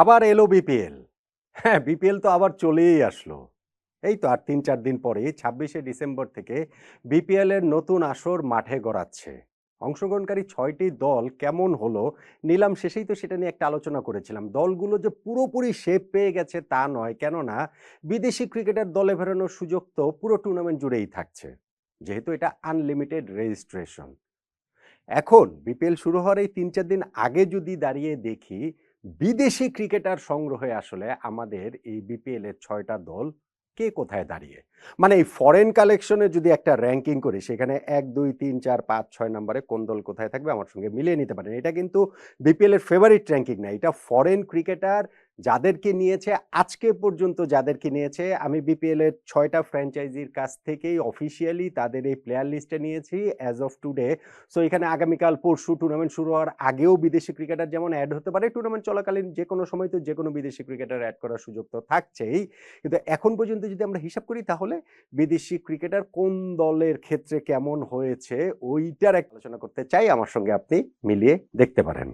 আবার এলো বিপিএল। হ্যাঁ বিপিএল তো আবার চলেই আসলো। এই তো আর তিন, চার দিন পরে ছাব্বিশে ডিসেম্বর থেকে বিপিএল এর নতুন আসর মাঠে গড়াচ্ছে। অংশগ্রহণকারী ছয়টি দল কেমন হলো নিলাম শেষেই তো সেটা নিয়ে একটা আলোচনা করেছিলাম। দলগুলো যে পুরোপুরি শেপ পেয়ে গেছে তা নয়, কেননা বিদেশি ক্রিকেটার দলে ফেরানোর সুযোগ তো পুরো টুর্নামেন্ট জুড়েই থাকছে। যেহেতু এটা আনলিমিটেড রেজিস্ট্রেশন এখন বিপিএল শুরু হওয়ার এই তিন, চার দিন আগে যদি দাঁড়িয়ে দেখি বিদেশি ক্রিকেটার সংগ্রহে আসলে আমাদের এই বিপিএল এর ছয়টা দল কে কোথায় দাঁড়িয়ে? মানে এই ফরেন কালেকশনে যদি একটা র্যাঙ্কিং করি, সেখানে এক, দুই, তিন, চার, পাঁচ, ছয় নম্বরে কোন দল কোথায় থাকবে আমার সঙ্গে মিলিয়ে নিতে পারেন। এটা কিন্তু বিপিএল এর ফেভারিট র্যাঙ্কিং না। এটা ফরেন ক্রিকেটার যাদেরকে নিয়েছে, আজকে পর্যন্ত যাদেরকে নিয়েছে, আমি বিপিএল এর ছয়টা ফ্র্যাঞ্চাইজির কাছ থেকেই অফিসিয়ালি তাদের এই প্লেয়ার লিস্টে নিয়েছি অ্যাজ অফ টুডে সো এখানে আগামীকাল পরশু টুর্নামেন্ট শুরু হওয়ার আগেও বিদেশি ক্রিকেটার যেমন অ্যাড হতে পারে টুর্নামেন্ট চলাকালীন যে কোনো সময় তো যে কোনো বিদেশি ক্রিকেটার অ্যাড করার সুযোগ তো থাকছেই। কিন্তু এখন পর্যন্ত যদি আমরা হিসাব করি তাহলে বিদেশি ক্রিকেটার কোন দলের ক্ষেত্রে কেমন হয়েছে, ওইটার এক আলোচনা করতে চাই। আমার সঙ্গে আপনি মিলিয়ে দেখতে পারেন।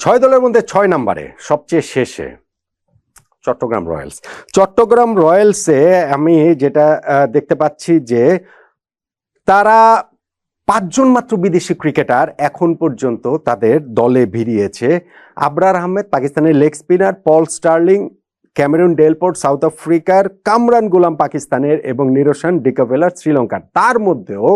ছয় দলের মধ্যে ছয় নাম্বারে, সবচেয়ে শেষে চট্টগ্রাম রয়্যালস। চট্টগ্রাম রয়্যালসে আমি যেটা দেখতে পাচ্ছি যে তারা পাঁচজন মাত্র বিদেশি ক্রিকেটার এখন পর্যন্ত তাদের দলে ভিড়িয়েছে। আবরার আহমেদ, পাকিস্তানের leg spinner, Paul Stirling Cameron, Delport, South আফ্রিকার, কামরান গোলাম পাকিস্তানের এবং নিরোশন ডিকোভেলার শ্রীলঙ্কার। তার মধ্যেও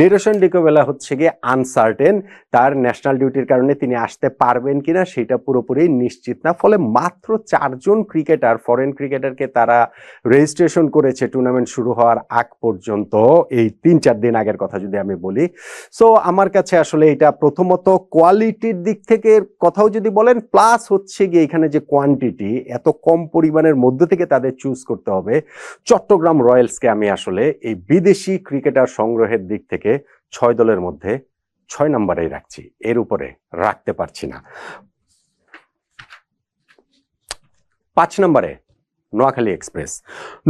নিরোশন ডিকোভেলা হচ্ছে গিয়ে আনসার্টেন তার ন্যাশনাল ডিউটির কারণে তিনি আসতে পারবেন কিনা সেটা পুরোপুরি নিশ্চিত না। ফলে মাত্র চারজন ক্রিকেটার ফরেন ক্রিকেটারকে তারা রেজিস্ট্রেশন করেছে টুর্নামেন্ট শুরু হওয়ার আগ পর্যন্ত, এই তিন চার দিন আগের কথা যদি আমি বলি। সো আমার কাছে আসলে এটা প্রথমত কোয়ালিটির দিক থেকে কথাও যদি বলেন প্লাস হচ্ছে গিয়ে এখানে যে কোয়ান্টিটি এত কম পরিমাণের মধ্যে থেকে তাদের চুজ করতে হবে। চট্টগ্রাম রয়্যালসকে আমি আসলে এই বিদেশি ক্রিকেটার সংগ্রহের দিক থেকে ছয় দলের মধ্যে ছয় নম্বরেই রাখছি। এর উপরে রাখতে পারছি না। পাঁচ নম্বরে নোয়াখালী এক্সপ্রেস।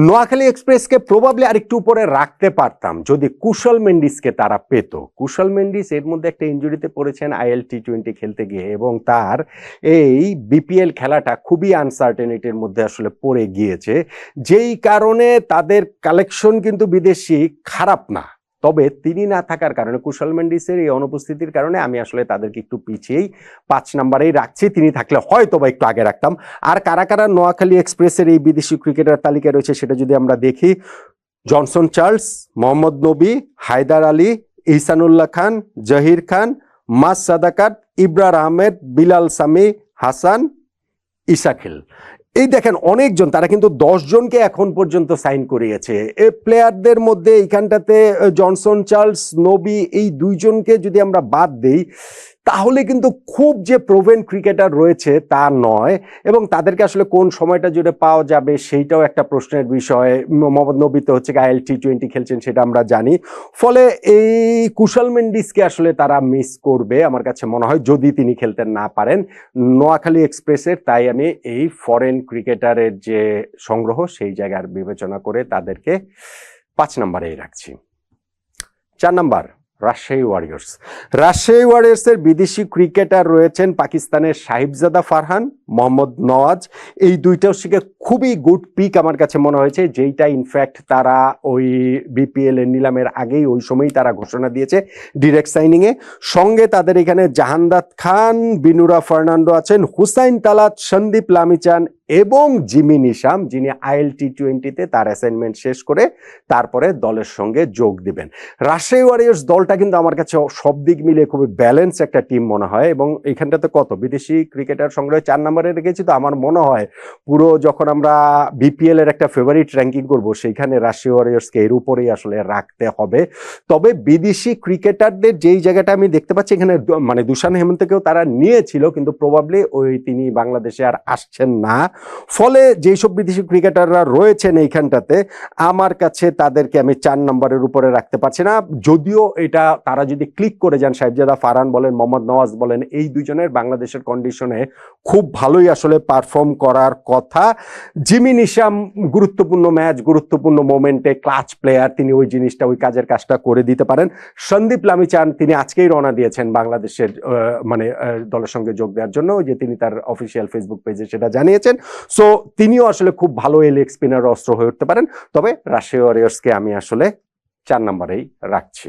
নোয়াখালী এক্সপ্রেসকে প্রবাবলি আরেকটু উপরে রাখতে পারতাম, যদি কুশল মেন্ডিসকে তারা পেত। কুশল মেন্ডিস এর মধ্যে একটা ইঞ্জুরিতে পড়েছেন আইএল টি টোয়েন্টি খেলতে গিয়ে, এবং তার এই বিপিএল খেলাটা খুবই আনসার্টেনিটির মধ্যে আসলে পড়ে গিয়েছে। যেই কারণে তাদের কালেকশন কিন্তু বিদেশি খারাপ না। তবে তিনি না থাকার কারণে, কুশল মেন্ডিসের এই অনুপস্থিতির কারণে আমি আসলে তাদেরকে একটু পিছিয়েই পাঁচ নাম্বারেই রাখছি। তিনি থাকলে হয়তো বা একটু আগে রাখতাম। আর কারা কারা নোয়াখালী এক্সপ্রেসের এই বিদেশি ক্রিকেটার তালিকায় রয়েছে সেটা যদি আমরা দেখি, জনসন চার্লস, মোহাম্মদ নবী, হায়দার আলী, ইহসানুল্লাহ খান, জহির খান, মাস সাদাকাত, ইব্রার আহমেদ, বিলাল সামি, হাসান ইসাখিল এই দেখেন অনেকজন, তারা কিন্তু জনকে এখন পর্যন্ত সাইন করিয়েছে। এ প্লেয়ারদের মধ্যে এইখানটাতে জনসন, চার্লস, নবী, এই দুইজনকে যদি আমরা বাদ দেই তাহলে কিন্তু খুব যে প্রোভেন ক্রিকেটার রয়েছে তা নয়। এবং তাদেরকে আসলে কোন সময়টা জুড়ে পাওয়া যাবে সেইটাও একটা প্রশ্নের বিষয়। মোহাম্মদ নবী তো হচ্ছে আইএল টি টোয়েন্টি খেলছেন সেটা আমরা জানি। ফলে এই কুশল মেন্ডিসকে আসলে তারা মিস করবে আমার কাছে মনে হয় যদি তিনি খেলতে না পারেন। নোয়াখালী এক্সপ্রেসের তাই আমি এই ফরেন ক্রিকেটারের যে সংগ্রহ সেই জায়গার বিবেচনা করে তাদেরকে পাঁচ নম্বরেই রাখছি। চার নাম্বার। রাজশাহী ওয়ারিয়র্স রাজশাহী ওয়ারিয়র্সের বিদেশি ক্রিকেটার রয়েছেন পাকিস্তানের সাহিবজাদা ফারহান, মোহাম্মদ নওয়াজ। এই দুইটাও শিখে খুবই গুড পিক আমার কাছে মনে হয়েছে, যেইটা ইনফ্যাক্ট তারা ওই বিপিএল এর নিলামের আগেই, ওই সময়ই তারা ঘোষণা দিয়েছে ডিরেক্ট সাইনিং এ। সঙ্গে তাদের এখানে জাহানদাত খান, বিনুরা ফার্নান্ডো আছেন, হুসাইন তালাত, সন্দীপ লামিচান এবং জিমি নিশাম, যিনি আইএল টি টোয়েন্টিতে তার অ্যাসাইনমেন্ট শেষ করে তারপরে দলের সঙ্গে যোগ দিবেন। রাজশাহী ওয়ারিয়ার্স দলটা কিন্তু আমার কাছে সব দিক মিলিয়ে খুবই ব্যালেন্স একটা টিম মনে হয় এবং এখানটাতে কত? বিদেশি ক্রিকেটার সংগ্রহে চার নম্বরে রেখেছি তো আমার মনে হয় পুরো যখন আমরা বিপিএল এর একটা ফেভারিট র্যাঙ্কিং করব সেইখানে রাজশাহী ওয়ারিয়ার্সকে এর উপরেই আসলে রাখতে হবে। তবে বিদেশি ক্রিকেটারদের যেই জায়গাটা আমি দেখতে পাচ্ছি, এখানে মানে দুশান হেমন্তকেও তারা নিয়েছিল, কিন্তু প্রবাবলি ওই তিনি বাংলাদেশে আর আসছেন না। ফলে যেসব বিদেশি ক্রিকেটাররা রয়েছেন এইখানটাতে, আমার কাছে তাদেরকে আমি চার নম্বরের উপরে রাখতে পারছি না। যদিও এটা তারা যদি ক্লিক করে যান সাহেবজাদা ফারহান বলেন, মোহাম্মদ নওয়াজ বলেন, এই দুজনের বাংলাদেশের কন্ডিশনে খুব ভালোই আসলে পারফর্ম করার কথা। জিমি নিশাম গুরুত্বপূর্ণ ম্যাচ গুরুত্বপূর্ণ মোমেন্টে ক্লাচ প্লেয়ার তিনি ওই জিনিসটা, ওই কাজের কাজটা করে দিতে পারেন। সন্দীপ লামিচান, তিনি আজকেই রওনা দিয়েছেন বাংলাদেশের মানে দলের সঙ্গে যোগ দেওয়ার জন্য যে তিনি তার অফিসিয়াল ফেসবুক পেজে সেটা জানিয়েছেন। সো তিনিও আসলে খুব ভালো এই লেগ স্পিনার অস্ত্র হয়ে উঠতে পারেন। তবে রাশিয়া ওয়ারিয়ার্সকে আমি আসলে চার নম্বরেই রাখছি।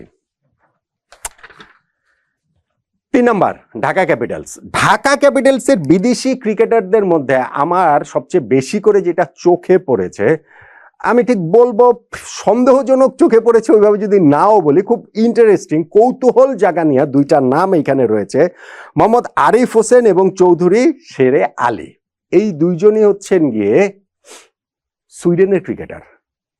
তিন নম্বর, ঢাকা ক্যাপিটালস। ঢাকা ক্যাপিটালসের বিদেশি ক্রিকেটারদের মধ্যে আমার সবচেয়ে বেশি করে যেটা চোখে পড়েছে, আমি ঠিক বলব সন্দেহজনক চোখে পড়েছে ওইভাবে যদি নাও বলি, খুব ইন্টারেস্টিং কৌতূহল জায়গা নিয়ে দুইটা নাম এখানে রয়েছে। মোহাম্মদ আরিফ হোসেন এবং চৌধুরী শেরে আলী। এই দুইজনই হচ্ছেন গিয়ে সুইডেনের ক্রিকেটার,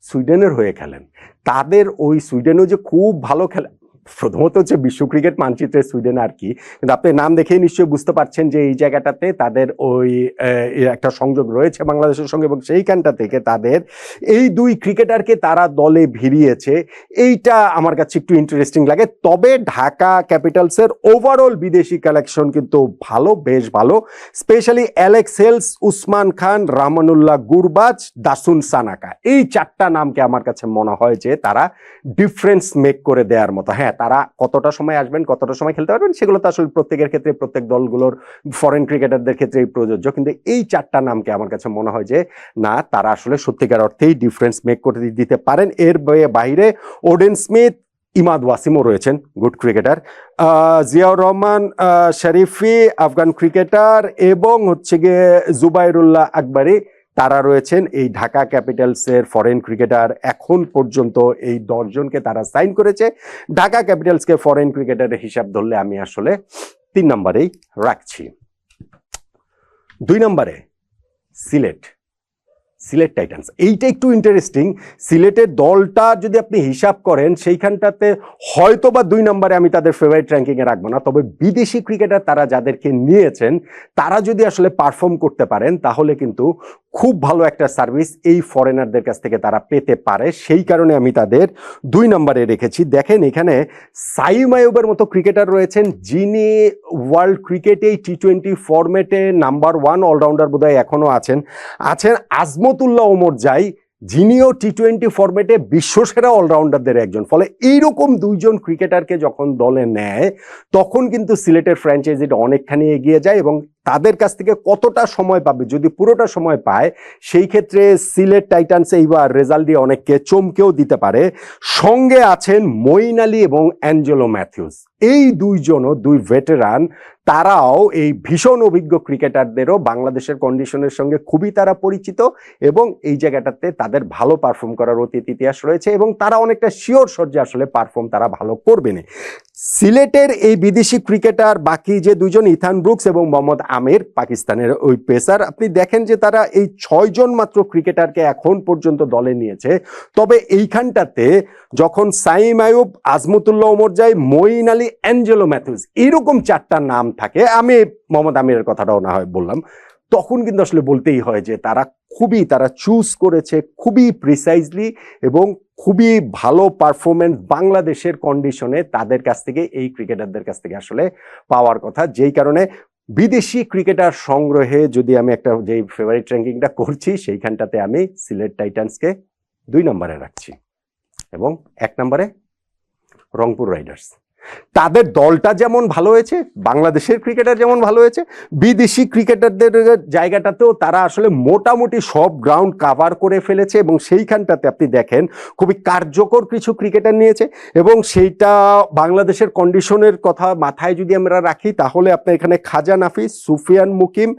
সুইডেনের হয়ে খেলেন। তাদের ওই সুইডেনও যে খুব ভালো খেলে প্রথমত হচ্ছে বিশ্ব ক্রিকেট মানচিত্রে সুইডেন আর কি। কিন্তু আপনি নাম দেখেই নিশ্চয়ই বুঝতে পারছেন যে এই জায়গাটাতে তাদের ওই একটা সংযোগ রয়েছে বাংলাদেশের সঙ্গে এবং সেইখানটা থেকে তাদের এই দুই ক্রিকেটারকে তারা দলে ভিড়িয়েছে। এইটা আমার কাছে একটু ইন্টারেস্টিং লাগে। তবে ঢাকা ক্যাপিটালসের ওভারঅল বিদেশি কালেকশন কিন্তু ভালো, বেশ ভালো। Specially Alex Hales Usman Khan, Rahmanullah Gurbaz, Dasun Shanaka. এই চারটা নামকে আমার কাছে মনে হয় যে তারা ডিফারেন্স মেক করে দেওয়ার মতো। হ্যাঁ তারা কতটা সময় আসবেন, কতটা সময় খেলতে পারবেন, সেগুলো তো আসলে প্রত্যেকের ক্ষেত্রে, প্রত্যেক দলগুলোর ফরেন ক্রিকেটারদের ক্ষেত্রেই প্রযোজ্য। কিন্তু এই চারটা নামকে আমার কাছে মনে হয় যে, না, তারা আসলে সত্যিকার অর্থেই ডিফারেন্স মেক করে দিতে পারেন। এর বাইরে ওডেন স্মিথ ইমাদ ওয়াসিমও রয়েছেন good cricketer Ziaur Rahman Sharifi, Afghan cricketer এবং হচ্ছে গিয়ে জুবাইরুল্লাহ আকবরী। তারা রয়েছেন এই ঢাকা ক্যাপিটালসের ফরেন ক্রিকেটার এখন পর্যন্ত এই দশজনকে তারা সাইন করেছে। ঢাকা ক্যাপিটালসকে ফরেন ক্রিকেটারের হিসাব ধরলে আমি আসলে তিন নম্বরেই রাখছি। দুই নম্বরে সিলেট। সিলেট টাইটান্স। এইটা একটু ইন্টারেস্টিং সিলেটের দলটা যদি আপনি হিসাব করেন, সেইখানটাতে হয়তো বা দুই নম্বরে আমি তাদের ফেভারিট র্যাঙ্কিংয়ে রাখব না, তবে বিদেশি ক্রিকেটার তারা যাদেরকে নিয়েছেন, তারা যদি আসলে পারফর্ম করতে পারেন, তাহলে কিন্তু খুব ভালো একটা সার্ভিস এই ফরেনারদের কাছ থেকে তারা পেতে পারে। সেই কারণে আমি তাদের দুই নম্বরে রেখেছি। দেখেন এখানে সাইম আয়ুবের মতো ক্রিকেটার রয়েছেন, যিনি ওয়ার্ল্ড ক্রিকেটে টি টোয়েন্টি ফরম্যাটে নাম্বার ওয়ান অলরাউন্ডার বোধহয় এখনও আছেন। আছেন আজমতুল্লাহ ওমর জাই যিনিও টি টোয়েন্টি ফরম্যাটে বিশ্বসেরা অলরাউন্ডারদের একজন। ফলে এইরকম দুইজন ক্রিকেটারকে যখন দলে নেয়, তখন কিন্তু সিলেটের ফ্র্যাঞ্চাইজিটা অনেকখানি এগিয়ে যায় এবং তাদের কাছ থেকে কতটা সময় পাবে, যদি পুরোটা সময় পায়, সেই ক্ষেত্রে সিলেট টাইটান্স এইবার রেজাল্ট দিয়ে অনেককে চমকেও দিতে পারে। সঙ্গে আছেন মঈন আলী এবং অ্যাঞ্জেলো ম্যাথিউস। এই দুইজনও দুই ভেটেরান তারাও এই ভীষণ অভিজ্ঞ ক্রিকেটারদেরও বাংলাদেশের কন্ডিশনের সঙ্গে খুবই তারা পরিচিত এবং এই জায়গাটাতে তাদের ভালো পারফর্ম করার অতীত ইতিহাস রয়েছে এবং তারা অনেকটা শিওর সর্যে আসলে পারফর্ম তারা ভালো করবে না। সিলেটের এই বিদেশি ক্রিকেটার বাকি যে দুজন ইথান ব্রুকস এবং মোহাম্মদ আমির, পাকিস্তানের ওই পেসার, আপনি দেখেন যে তারা এই ছয়জন মাত্র ক্রিকেটারকে এখন পর্যন্ত দলে নিয়েছে। তবে এইখানটাতে যখন সাইম আয়ুব আজমতুল্লাহ ওমর যাই, মঈন আলী অ্যাঞ্জেলো ম্যাথিউস, এরকম চারটা নাম থাকে। আমি মোহাম্মদ আমিরের কথাটাও না হয় বললাম। তখন কিন্তু আসলে বলতেই হয় যে তারা খুবই, তারা চুজ করেছে খুবই প্রিসাইজলি এবং খুবই ভালো পারফরমেন্স বাংলাদেশের কন্ডিশনে তাদের কাছ থেকে, এই ক্রিকেটারদের কাছ থেকে আসলে পাওয়ার কথা। যেই কারণে বিদেশি ক্রিকেটার সংগ্রহে যদি আমি একটা যেই ফেভারিট র্যাঙ্কিংটা করছি, সেইখানটাতে আমি সিলেট টাইটান্সকে দুই নম্বরে রাখছি এবং এক নম্বরে রংপুর রাইডার্স তাদের দলটা যেমন ভালো হয়েছে, বাংলাদেশের ক্রিকেটার যেমন ভালো হয়েছে, বিদেশি ক্রিকেটারদের জায়গাটাতেও তারা আসলে মোটামুটি সব গ্রাউন্ড কাভার করে ফেলেছে এবং সেইখানটাতে আপনি দেখেন খুবই কার্যকর কিছু ক্রিকেটার নিয়েছে এবং সেইটা বাংলাদেশের কন্ডিশনের কথা মাথায় যদি আমরা রাখি, তাহলে আপনার এখানে খাজা নাফিস সুফিয়ান মুকিম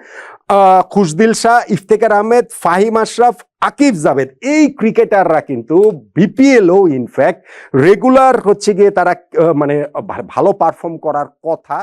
খুশদিল শাহ ইফতেকার আহমেদ, ফাহিম আশরাফ আকিব জাভেদ, এই ক্রিকেটাররা কিন্তু বিপিএলও ইনফ্যাক্ট রেগুলার হচ্ছে গিয়ে তারা মানে ভালো পারফর্ম করার কথা